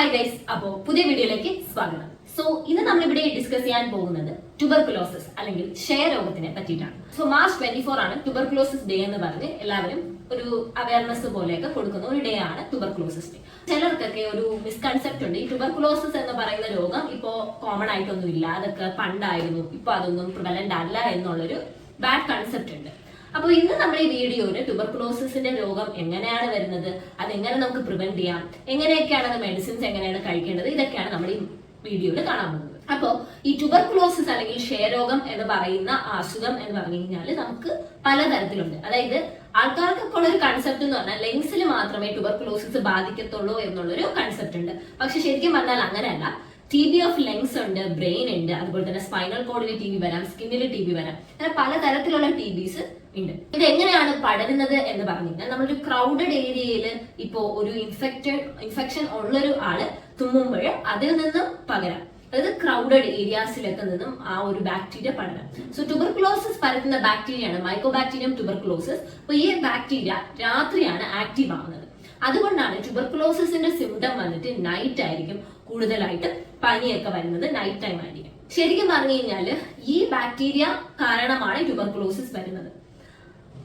Hi guys അപ്പോ പുതിയ വീഡിയോയിലേക്ക് സ്വാഗതം. സോ ഇന്ന് നമ്മളിവിടെ ഡിസ്കസ് ചെയ്യാൻ പോകുന്നത് ട്യൂബർക്കുലോസിസ് അല്ലെങ്കിൽ ക്ഷയരോഗത്തിനെ പറ്റിയിട്ടാണ്. സോ മാർച്ച് ട്വന്റി ഫോർ ആണ് ട്യൂബർക്കുലോസിസ് ഡേ എന്ന് പറഞ്ഞ് എല്ലാവരും ഒരു അവയർനെസ് പോലെയൊക്കെ കൊടുക്കുന്ന ഒരു ഡേ ആണ് ട്യൂബർക്കുലോസിസ് ഡേ ചിലർക്കൊക്കെ ഒരു മിസ്കൺസെപ്റ്റ് ഉണ്ട്. ഈ ട്യൂബർക്കുലോസിസ് എന്ന് പറയുന്ന രോഗം ഇപ്പോ കോമൺ ആയിട്ടൊന്നും ഇല്ല അതൊക്കെ പണ്ടായിരുന്നു. ഇപ്പൊ അതൊന്നും പ്രിവലന്റ് അല്ല എന്നുള്ളൊരു ബാഡ് കൺസെപ്റ്റ് ഉണ്ട്. അപ്പൊ ഇന്ന് നമ്മൾ ഈ വീഡിയോയിൽ ട്യൂബർക്ലോസിന്റെ രോഗം എങ്ങനെയാണ് വരുന്നത്? അതെങ്ങനെ നമുക്ക് പ്രിവെന്റ് ചെയ്യാം? എങ്ങനെയൊക്കെയാണ് അത് മെഡിസിൻസ് എങ്ങനെയാണ് കഴിക്കേണ്ടത്? ഇതൊക്കെയാണ് നമ്മൾ ഈ വീഡിയോയിൽ കാണാൻ പോകുന്നത്. അപ്പോൾ ഈ ട്യൂബർകുലോസിസ് അല്ലെങ്കിൽ ക്ഷയരോഗം എന്ന് പറയുന്ന അസുഖം എന്ന് പറഞ്ഞു കഴിഞ്ഞാൽ നമുക്ക് പലതരത്തിലുണ്ട്. അതായത് ആൾക്കാർക്കൊക്കെ ഉള്ള ഒരു കൺസെപ്റ്റ് എന്ന് പറഞ്ഞാൽ ലെങ്സിൽ മാത്രമേ ട്യൂബർകുലോസിസ് ബാധിക്കത്തുള്ളൂ എന്നുള്ളൊരു കൺസെപ്റ്റ് ഉണ്ട്. പക്ഷെ ശരിക്കും പറഞ്ഞാൽ അങ്ങനെയല്ല. ടി ബി ഓഫ് ലെങ്സ് ഉണ്ട് ബ്രെയിൻ ഉണ്ട് അതുപോലെ തന്നെ സ്പൈനൽ കോഡിൽ ടി ബി വരാം സ്കിന്നിൽ ടി ബി വരാം. അങ്ങനെ പലതരത്തിലുള്ള ടി ബിസ് ഉണ്ട്. ഇത് എങ്ങനെയാണ് പടരുന്നത് എന്ന് പറഞ്ഞു കഴിഞ്ഞാൽ നമ്മളൊരു ക്രൗഡഡ് ഏരിയയിൽ ഇപ്പോ ഒരു ഇൻഫെക്റ്റഡ് ഇൻഫെക്ഷൻ ഉള്ളൊരു ആൾ തുമ്മുമ്പോൾ അതിൽ നിന്ന് പകരാം. അതായത് ക്രൗഡഡ് ഏരിയാസിലൊക്കെ നിന്നും ആ ഒരു ബാക്ടീരിയ പടരാം. സോ ട്യൂബർകുലോസിസ് പരത്തുന്ന ബാക്ടീരിയയാണ് മൈക്കോബാക്ടീരിയം ട്യൂബർകുലോസിസ് അപ്പൊ ഈ ബാക്ടീരിയ രാത്രിയാണ് ആക്റ്റീവ് ആവുന്നത്. അതുകൊണ്ടാണ് ട്യൂബർകുലോസിന്റെ സിംറ്റം വന്നിട്ട് നൈറ്റ് ആയിരിക്കും കൂടുതലായിട്ട് പനിയൊക്കെ വരുന്നത് നൈറ്റ് ടൈം ആയിരിക്കും. ശരിക്കും പറഞ്ഞു കഴിഞ്ഞാൽ ഈ ബാക്ടീരിയ കാരണമാണ് ട്യൂബർക്ലോസിസ് വരുന്നത്.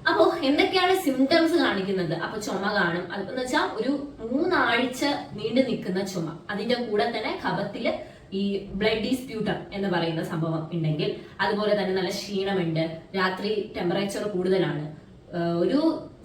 അപ്പോൾ എന്തൊക്കെയാണ് സിംറ്റംസ് കാണിക്കുന്നത്? അപ്പോൾ ചുമ കാണും. അതെന്ന് വെച്ചാൽ ഒരു മൂന്നാഴ്ച നീണ്ടു നിൽക്കുന്ന ചുമ. അതിന്റെ കൂടെ തന്നെ കഫത്തിൽ ഈ ബ്ലഡ് ഡിസ്പ്യൂട്ടർ എന്ന് പറയുന്ന സംഭവം ഉണ്ടെങ്കിൽ അതുപോലെ തന്നെ നല്ല ക്ഷീണമുണ്ട് രാത്രി ടെമ്പറേച്ചർ കൂടുതലാണ്. ഒരു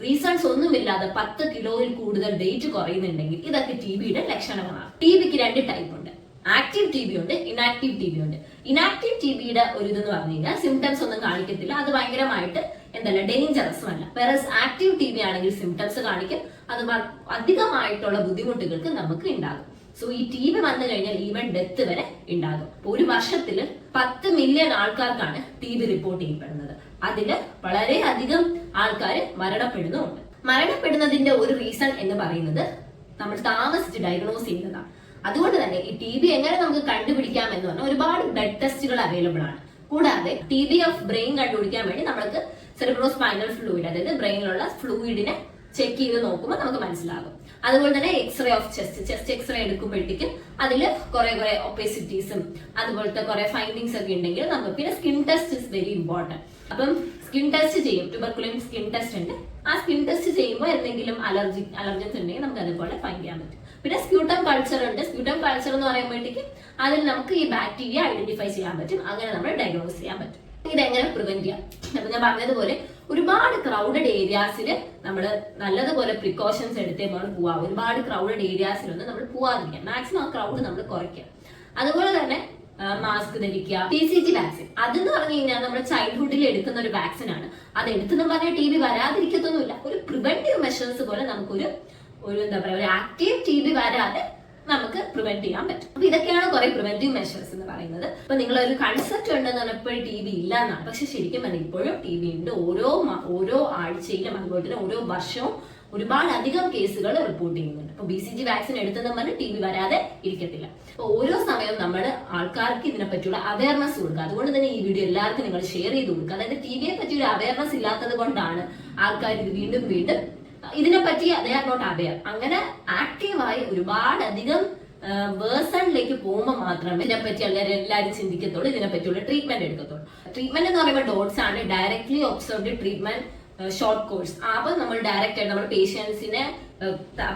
റീസൺസ് ഒന്നുമില്ലാതെ പത്ത് കിലോയിൽ കൂടുതൽ വെയിറ്റ് കുറയുന്നുണ്ടെങ്കിൽ ഇതൊക്കെ ടി ബിയുടെ ലക്ഷണങ്ങളാണ്. ടി ബിക്ക് രണ്ട് ടൈപ്പ് ഉണ്ട്. ആക്റ്റീവ് ടി ബി ഉണ്ട് ഇനാക്റ്റീവ് ടി ബി ഉണ്ട്. ഇനാക്റ്റീവ് ടി ബിയുടെ ഒരു ഇതെന്ന് പറഞ്ഞു കഴിഞ്ഞാൽ സിംറ്റംസ് ഒന്നും കാണിക്കത്തില്ല. അത് ഭയങ്കരമായിട്ട് എന്തല്ല ഡേഞ്ചറസും അല്ല. വെറസ് ആക്റ്റീവ് ടി ബി ആണെങ്കിൽ സിംറ്റംസ് കാണിക്കും. അത് അധികമായിട്ടുള്ള ബുദ്ധിമുട്ടുകൾക്ക് നമുക്ക് ഉണ്ടാകും സോ ഈ ടി ബി വന്നു കഴിഞ്ഞാൽ ഈവൻ ഡെത്ത് വരെ ഉണ്ടാകും ഒരു വർഷത്തിൽ പത്ത് മില്യൺ ആൾക്കാർക്കാണ് ടി ബി റിപ്പോർട്ട് ചെയ്യപ്പെടുന്നത്. അതിൽ വളരെ അധികം ആൾക്കാർ മരണപ്പെടുന്നുമുണ്ട് മരണപ്പെടുന്നതിന്റെ ഒരു റീസൺ എന്ന് പറയുന്നത് നമ്മൾ താമസിച്ച് ഡയഗ്നോസ് ചെയ്യുന്നതാണ്. അതുകൊണ്ട് തന്നെ ഈ ടി ബി എങ്ങനെ നമുക്ക് കണ്ടുപിടിക്കാം എന്ന് പറഞ്ഞാൽ ഒരുപാട് ബ്ലഡ് ടെസ്റ്റുകൾ അവൈലബിൾ ആണ്. കൂടാതെ ടി ബി ഓഫ് ബ്രെയിൻ കണ്ടുപിടിക്കാൻ വേണ്ടി നമ്മൾക്ക് സെറിബ്രോ സ്പൈനൽ ഫ്ലൂയിഡ് അതായത് ബ്രെയിനിലുള്ള ഫ്ലൂയിഡിനെ ചെക്ക് ചെയ്ത് നോക്കുമ്പോൾ നമുക്ക് മനസ്സിലാകും. അതുപോലെ തന്നെ X-ray of chest chest X-ray എടുക്കുമ്പോഴത്തേക്കും അതിൽ കുറെ കുറെ ഒപ്പേസിറ്റീസും അതുപോലത്തെ കുറെ ഫൈൻഡിങ്സ് ഒക്കെ ഉണ്ടെങ്കിൽ നമുക്ക് പിന്നെ skin test is very important അപ്പം സ്കിൻ ടെസ്റ്റ് ചെയ്യും ട്യൂബർക്കുലിൻ സ്കിൻ ടെസ്റ്റ് ഉണ്ട്. ആ സ്കിൻ ടെസ്റ്റ് ചെയ്യുമ്പോൾ എന്തെങ്കിലും അലർജി അലർജൻസ് ഉണ്ടെങ്കിൽ നമുക്ക് അതുപോലെ ഫൈൻഡ് ചെയ്യാൻ പറ്റും. പിന്നെ സ്ക്യൂട്ടം കൾച്ചർ ഉണ്ട്. സ്ക്യൂട്ടം കൾച്ചർ എന്ന് പറയുമ്പോഴത്തേക്ക് അതിൽ നമുക്ക് ഈ ബാക്ടീരിയ ഐഡന്റിഫൈ ചെയ്യാൻ പറ്റും. അങ്ങനെ നമ്മൾ ഡയഗ്നോസ് ചെയ്യാൻ പറ്റും. ഇത് എങ്ങനെ പ്രിവെന്റ് ചെയ്യാം? അപ്പൊ ഞാൻ പറഞ്ഞതുപോലെ ഒരുപാട് ക്രൗഡഡ് ഏരിയാസിൽ നമ്മൾ നല്ലതുപോലെ പ്രിക്കോഷൻസ് എടുത്തേ വേണം പോവാ. ഒരുപാട് ക്രൗഡഡ് ഏരിയാസിലൊന്നും നമ്മൾ പോവാതിരിക്കാം. മാക്സിമം ആ ക്രൗഡ് നമ്മൾ കുറയ്ക്കുക അതുപോലെ തന്നെ മാസ്ക് ധരിക്കുക ടി സി ജി വാക്സിൻ അതെന്ന് പറഞ്ഞു കഴിഞ്ഞാൽ നമ്മുടെ ചൈൽഡ്ഹുഡിൽ എടുക്കുന്ന ഒരു വാക്സിൻ ആണ്. അത് എടുത്തെന്ന് പറഞ്ഞാൽ ടി ബി വരാതിരിക്കത്തൊന്നുമില്ല. ഒരു പ്രിവെന്റീവ് മെഷേഴ്സ് പോലെ നമുക്കൊരു ഒരു എന്താ പറയുക ഒരു ആക്റ്റീവ് ടി ബി വരാതെ നമുക്ക് പ്രിവെന്റ് ചെയ്യാൻ പറ്റും. അപ്പൊ ഇതൊക്കെയാണ് കുറെ പ്രിവെന്റീവ് മെഷേഴ്സ് എന്ന് പറയുന്നത്. അപ്പൊ നിങ്ങൾ ഒരു കൺസെപ്റ്റ് ഉണ്ടെന്ന് പറഞ്ഞപ്പോൾ ടി ബി ഇല്ല എന്നാണ് പക്ഷെ ശരിക്കും പറഞ്ഞാൽ ഇപ്പോഴും ടി ബി ഉണ്ട്. ഓരോ ഓരോ ആഴ്ചയിലും അതുപോലെ തന്നെ ഓരോ വർഷവും ഒരുപാട് അധികം കേസുകൾ റിപ്പോർട്ട് ചെയ്യുന്നുണ്ട്. അപ്പൊ ബി സി ജി വാക്സിൻ എടുത്തെന്ന് പറഞ്ഞ് ടി ബി വരാതെ ഇരിക്കത്തില്ല. അപ്പൊ ഓരോ സമയവും നമ്മൾ ആൾക്കാർക്ക് ഇതിനെ പറ്റിയുള്ള അവയർനെസ് കൊടുക്കുക. അതുകൊണ്ട് തന്നെ ഈ വീഡിയോ എല്ലാവർക്കും നിങ്ങൾ ഷെയർ ചെയ്ത് കൊടുക്കുക. അതായത് ടി ബിയെ പറ്റിയൊരു അവയർനെസ് ഇല്ലാത്തത് കൊണ്ടാണ് ആൾക്കാർ ഇത് വീണ്ടും വീണ്ടും ഇതിനെ പറ്റി അതേ ആർ നോട്ട് അവയർ അങ്ങനെ ആക്റ്റീവായി ഒരുപാട് അധികം വേഴ്സണിലേക്ക് പോകുമ്പോൾ മാത്രമേ ഇതിനെപ്പറ്റി എല്ലാവരും എല്ലാവരും ചിന്തിക്കത്തുള്ളൂ ഇതിനെ പറ്റിയുള്ള ട്രീറ്റ്മെന്റ് എടുക്കത്തുള്ളൂ. ട്രീറ്റ്മെന്റ് എന്ന് പറയുമ്പോൾ ഡോട്ട്സ് ആണ് directly observed treatment short course അപ്പൊ നമ്മൾ ഡയറക്റ്റ് ആയിട്ട് നമ്മൾ പേഷ്യൻസിനെ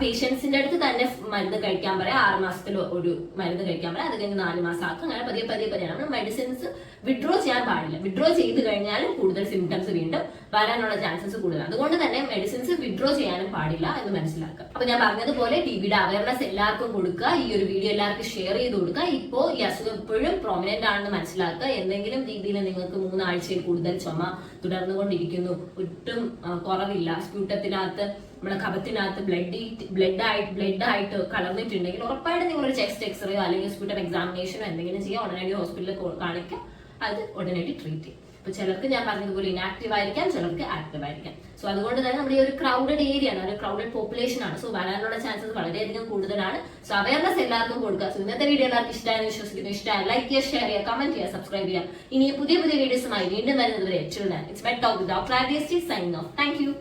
പേഷ്യൻസിന്റെ അടുത്ത് തന്നെ മരുന്ന് കഴിക്കാൻ പറയാം. ആറ് മാസത്തിൽ ഒരു മരുന്ന് കഴിക്കാൻ പറയാം. അത് കഴിഞ്ഞ് നാല് മാസം ആക്കും അങ്ങനെ പതിയെ പതിയെ പതിയെ. നമ്മൾ മെഡിസിൻസ് വിഡ്രോ ചെയ്യാൻ പാടില്ല. വിഡ്രോ ചെയ്ത് കഴിഞ്ഞാൽ കൂടുതൽ സിംറ്റംസ് വീണ്ടും വരാനുള്ള ചാൻസസ് കൂടുതലാണ്. അതുകൊണ്ട് തന്നെ മെഡിസിൻസ് വിഡ്രോ ചെയ്യാനും പാടില്ല എന്ന് മനസ്സിലാക്കുക അപ്പൊ ഞാൻ പറഞ്ഞതുപോലെ ടി ബിയുടെ അവയർനെസ് എല്ലാവർക്കും കൊടുക്കുക. ഈ ഒരു വീഡിയോ എല്ലാവർക്കും ഷെയർ ചെയ്ത് കൊടുക്കുക. ഇപ്പോ ഈ അസുഖം എപ്പോഴും പ്രോമിനന്റ് ആണെന്ന് മനസ്സിലാക്കുക. എന്തെങ്കിലും രീതിയിൽ നിങ്ങൾക്ക് മൂന്നാഴ്ചയിൽ കൂടുതൽ ചുമ തുടർന്നുകൊണ്ടിരിക്കുന്നു. ഒട്ടും കുറവില്ല. സ്ക്യൂട്ടത്തിനകത്ത് നമ്മുടെ കഫത്തിനകത്ത് ബ്ലഡ് ബ്ലഡ് ആയിട്ട് ബ്ലഡ് ആയിട്ട് കലർന്നിട്ടുണ്ടെങ്കിൽ ഉറപ്പായിട്ടും നിങ്ങൾ ഒരു ചെസ്റ്റ് എക്സ്റേ അല്ലെങ്കിൽ ഹോസ്പിറ്റൽ എക്സാമിനേഷനോ എന്തെങ്കിലും ചെയ്യുക ഉടനടി ഹോസ്പിറ്റലിൽ കാണിക്കുക. അത് ഉടനടി ട്രീറ്റ് ചെയ്യും ഇപ്പൊ ചിലർക്ക് ഞാൻ പറഞ്ഞതുപോലെ ഇനാക്റ്റീവ് ആയിരിക്കാം ചിലർക്ക് ആക്റ്റീവ് ആയിരിക്കാം. സോ അതുകൊണ്ട് തന്നെ നമ്മുടെ ഈ ഒരു ക്രൗഡഡ് ഏരിയ ആണ് ഒരു ക്രൗഡഡ് പോപ്പുലേഷൻ ആണ്. സോ വരാനുള്ള ചാൻസസ് വളരെയധികം കൂടുതലാണ്. സോ അവയർനെസ് എല്ലാവർക്കും കൊടുക്കുക. സോ ഇന്നത്തെ വീഡിയോ എല്ലാവർക്കും ഇഷ്ടമായെന്ന് വിശ്വസിക്കുന്നു. ഇഷ്ടമായി ലൈക്ക് ചെയ്യുക ഷെയർ ചെയ്യുക കമന്റ് ചെയ്യുക സബ്സ്ക്രൈബ് ചെയ്യുക. ഇനി പുതിയ പുതിയ വീഡിയോസുമായി വീണ്ടും വരുന്നത് വരെ it's my talk doctor sign off thank you